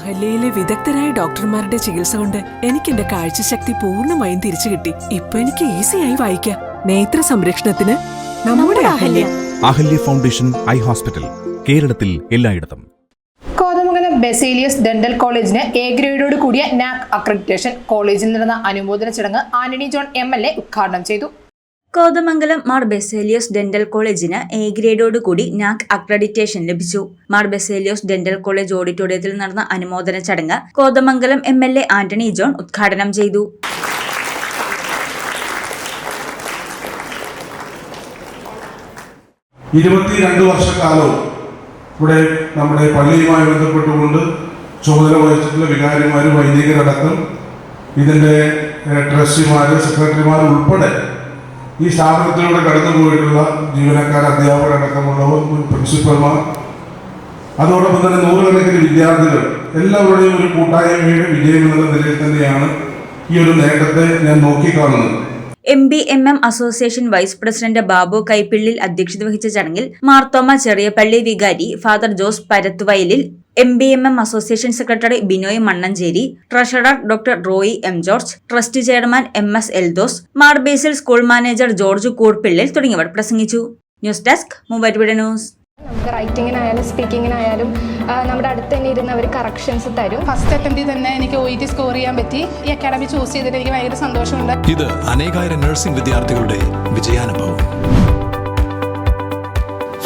അഹല്യയിലെ വിദഗ്ധരായ ഡോക്ടർമാരുടെ ചികിത്സ കൊണ്ട് എനിക്ക് എന്റെ കാഴ്ചശക്തി പൂർണമായും തിരിച്ചു കിട്ടി. ഇപ്പൊ എനിക്ക് ഈസിയായി വായിക്കാം. നേത്ര സംരക്ഷണത്തിന് നമ്മുടെ Ahalya. Ahalya foundation eye hospital കേരളത്തിൽ എല്ലായിടത്തും. കോതമംഗലം ബെസേലിയസ് ഡെന്റൽ കോളേജിന് എ ഗ്രേഡോട് കൂടിയ നാക് അക്രഡിറ്റേഷൻ കോളേജിൽ നടന്ന അനുമോദന ചടങ്ങ് Antony John M L A ഉദ്ഘാടനം ചെയ്തു. കോതമംഗലം മാർ ബെസേലിയോസ് ഡെന്റൽ കോളേജിന് എ ഗ്രേഡോടുകൂടി നാക് അക്രഡിറ്റേഷൻ ലഭിച്ചു. മാർ ബെസേലിയോസ് ഡെന്റൽ കോളേജ് ഓഡിറ്റോറിയത്തിൽ നടന്ന അനുമോദന ചടങ്ങ് Kothamangalam M L A Antony John ഉദ്ഘാടനം ചെയ്തു. ഇരുപത്തിരണ്ട് വർഷക്കാലവും ഇവിടെ നമ്മുടെ പള്ളിയുമായി ബന്ധപ്പെട്ടുകൊണ്ട് ചുമതല വഹിച്ചിട്ടുള്ള വികാരിമാരും വൈദികരടക്കം ഇതിന്റെ ട്രസ്റ്റിമാർ സെക്രട്ടറിമാർ ഉൾപ്പെടെ ഈ സ്ഥാപനത്തിലൂടെ കടന്നുപോയിട്ടുള്ള ജീവനക്കാർ അധ്യാപകരടക്കമുള്ളവർ പ്രിൻസിപ്പൽമാർ അതോടൊപ്പം തന്നെ നൂറുകണക്കിന് വിദ്യാർത്ഥികൾ എല്ലാവരുടെയും ഒരു കൂട്ടായ്മയുടെ വിജയം നിലയിൽ തന്നെയാണ് ഈ ഒരു നേട്ടത്തെ ഞാൻ നോക്കിക്കാണുന്നത്. M B M M association vice president Babu Kaippillil അധ്യക്ഷത വഹിച്ച ചടങ്ങിൽ മാർത്തോമ ചെറിയപ്പള്ളി വികാരി father Jose Parathuvayalil M B M M association secretary Binoy Mannancheri treasurer doctor Roy M George trust chairman M S Eldhose Mar Basil school manager George Koorppillil തുടങ്ങിയവർ പ്രസംഗിച്ചു. News desk Mumbai news നമുക്ക് റൈറ്റിങ്ങിനായാലും സ്പീക്കിങ്ങിനായാലും നമ്മുടെ അടുത്ത് തന്നെ ഇരുന്ന് അവർ കറക്ഷൻസ് തരും. First അറ്റംപ്റ്റിൽ തന്നെ എനിക്ക് ഒ ടി സ്കോർ ചെയ്യാൻ പറ്റി. ഈ അക്കാഡമി ചൂസ് ചെയ്തിട്ട് എനിക്ക് ഭയങ്കര സന്തോഷമുണ്ട്. ഇത് അനേകായിരം നഴ്സിംഗ് വിദ്യാർത്ഥികളുടെ വിജയാനുഭവം.